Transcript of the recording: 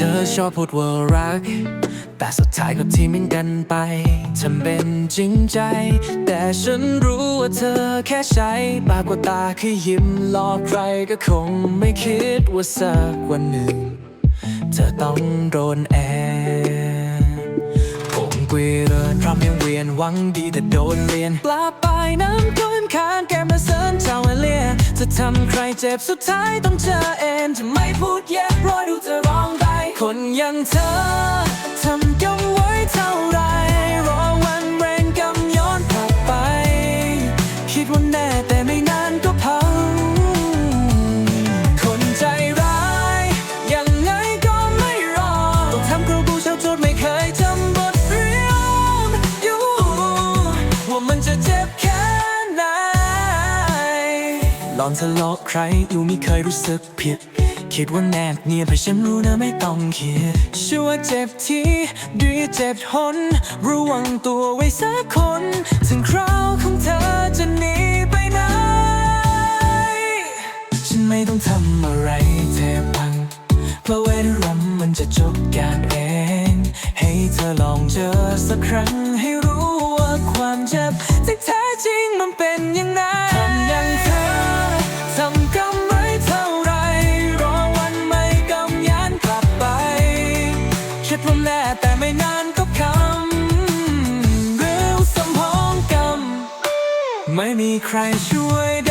ธอชอบพูดว่ารัก แต่สุดท้ายก็ทิ้งกันไปทำเป็นจริงใจ แต่ฉันรู้ว่าเธอแค่ใช้ปากกว่าตาคือยิ้มหลอกใครก็คงไม่คิดว่าสักวันหนึ่ง เธอต้องโดนแอบผมเกวียนพร้อมยังเวียนหวังดีแต่โดนเรียนปลาปลายน้ำก้นขางแกมาเสินเจ้าเลียจะทำใครเจ็บสุดท้ายต้องเจอเองจะไม่พูดแย คนอย่างเธอทำกำไว้เท่าไรรอวันเรงกำย้อนกลับไป คิดว่าแน่แต่ไม่นานก็พัง คนใจร้ายยังไงก็ไม่รอต้องทำครูบูชาโจทย์ไม่เคยจำบทเรียนอยู่ว่ามันจะเจ็บแค่ไหนลองทะเลาะใครอยู่ไม่เคยรู้สึกผิด คิดว่าแนบเนียนแต่ฉันรู้นะไม่ต้องคิดชัวร์เจ็บทีดีเจ็บทนระวังตัวไว้สักคน ถึงคราวของเธอจะหนีไปไหน ฉันไม่ต้องทำอะไรเทพังเพราะเวทรมมันจะจบการเอง ให้เธอลองเจอสักครั้งให้รู้ มีใครช่วย